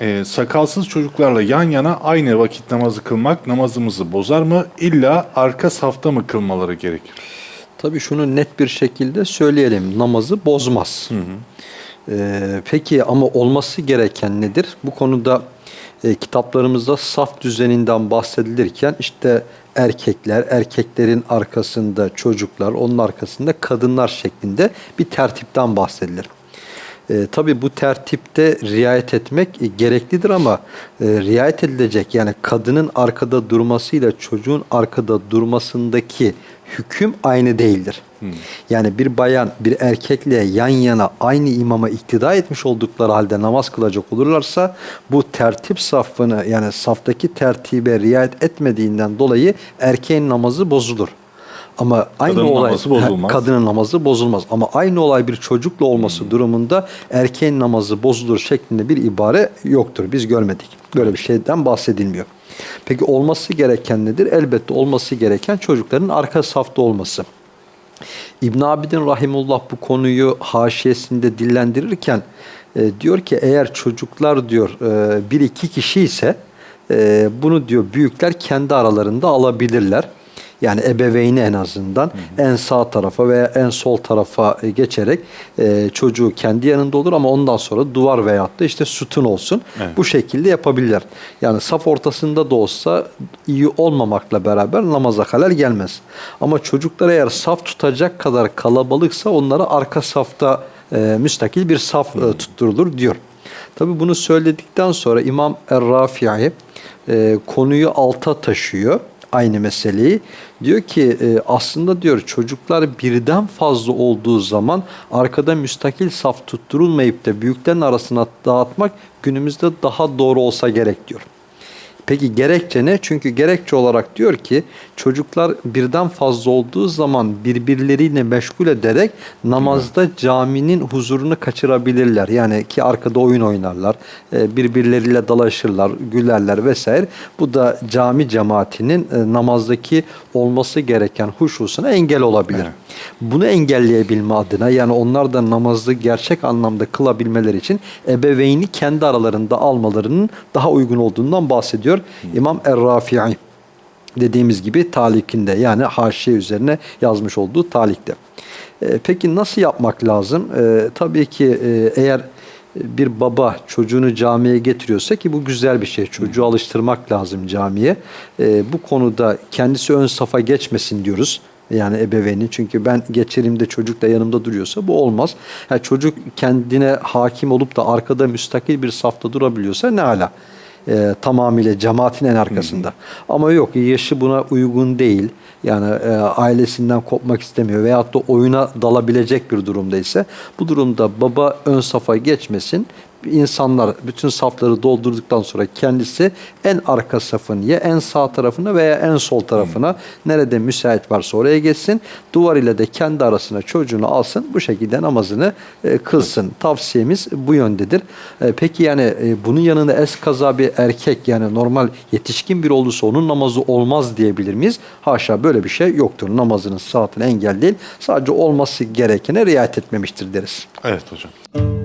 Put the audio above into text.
e, sakalsız çocuklarla yan yana aynı vakit namazı kılmak namazımızı bozar mı? İlla arka safta mı kılmaları gerekir? Tabii şunu net bir şekilde söyleyelim. Namazı bozmaz. Ee, peki ama olması gereken nedir? Bu konuda e, kitaplarımızda saf düzeninden bahsedilirken işte erkekler, erkeklerin arkasında çocuklar, onun arkasında kadınlar şeklinde bir tertipten bahsedilir. E, tabii bu tertipte riayet etmek e, gereklidir ama e, riayet edilecek yani kadının arkada durmasıyla çocuğun arkada durmasındaki hüküm aynı değildir. Yani bir bayan bir erkekle yan yana aynı imama iktida etmiş oldukları halde namaz kılacak olurlarsa bu tertip safını yani saftaki tertibe riayet etmediğinden dolayı erkeğin namazı bozulur. Ama aynı Kadının olay namazı bozulmaz. Kadının namazı bozulmaz. Ama aynı olay bir çocukla olması durumunda erkeğin namazı bozulur şeklinde bir ibare yoktur. Biz görmedik. Böyle bir şeyden bahsedilmiyor. Peki olması gereken nedir? Elbette olması gereken çocukların arka safta olması. İbn Abidin Rahimullah bu konuyu haşiyesinde dillendirirken e, diyor ki eğer çocuklar diyor e, bir iki kişi ise e, bunu diyor büyükler kendi aralarında alabilirler. Yani ebeveyni en azından en sağ tarafa veya en sol tarafa geçerek e, çocuğu kendi yanında olur ama ondan sonra duvar veyahut da işte sütun olsun. Evet. Bu şekilde yapabilirler. Yani saf ortasında da olsa iyi olmamakla beraber namaza halel gelmez. Ama çocuklar eğer saf tutacak kadar kalabalıksa onlara arka safta e, müstakil bir saf e, tutturulur diyor. Tabi bunu söyledikten sonra İmam Er-Rafi'i e, konuyu alta taşıyor aynı meseleyi. Diyor ki e, aslında diyor çocuklar birden fazla olduğu zaman arkada müstakil saf tutturulmayıp da büyüklerin arasına dağıtmak günümüzde daha doğru olsa gerek diyor. Peki gerekçe ne? Çünkü gerekçe olarak diyor ki çocuklar birden fazla olduğu zaman birbirleriyle meşgul ederek namazda caminin huzurunu kaçırabilirler. Yani ki arkada oyun oynarlar, e, birbirleriyle dalaşırlar, gülerler vesaire. Bu da cami cemaatinin e, namazdaki olması gereken huşusuna engel olabilir. Evet. Bunu engelleyebilme adına yani onlar da namazı gerçek anlamda kılabilmeleri için ebeveyni kendi aralarında almalarının daha uygun olduğundan bahsediyor İmam Er-Rafi'i. Dediğimiz gibi talikinde yani haşiye üzerine yazmış olduğu talikte. E, peki nasıl yapmak lazım? E, tabii ki e, eğer bir baba çocuğunu camiye getiriyorsa ki bu güzel bir şey. Çocuğu alıştırmak lazım camiye. E, bu konuda kendisi ön safa geçmesin diyoruz. Yani ebeveyni. Çünkü ben geçerim de çocuk da yanımda duruyorsa bu olmaz. Ha, çocuk kendine hakim olup da arkada müstakil bir safta durabiliyorsa ne ala. E, tamamıyla cemaatin en arkasında. Ama yok yaşı buna uygun değil. Yani e, ailesinden kopmak istemiyor veyahut da oyuna dalabilecek bir durumda ise bu durumda baba ön safa geçmesin. İnsanlar bütün safları doldurduktan sonra kendisi en arka safın ya en sağ tarafına veya en sol tarafına nerede müsait varsa oraya geçsin. Duvar ile de kendi arasına çocuğunu alsın. Bu şekilde namazını e, kılsın. Tavsiyemiz bu yöndedir. E, peki yani e, bunun yanında es kaza bir erkek yani normal yetişkin bir olursa onun namazı olmaz diyebilir miyiz? Haşa böyle bir şey yoktur. Namazının saatine engel değil. Sadece olması gerekene riayet etmemiştir deriz. Evet hocam.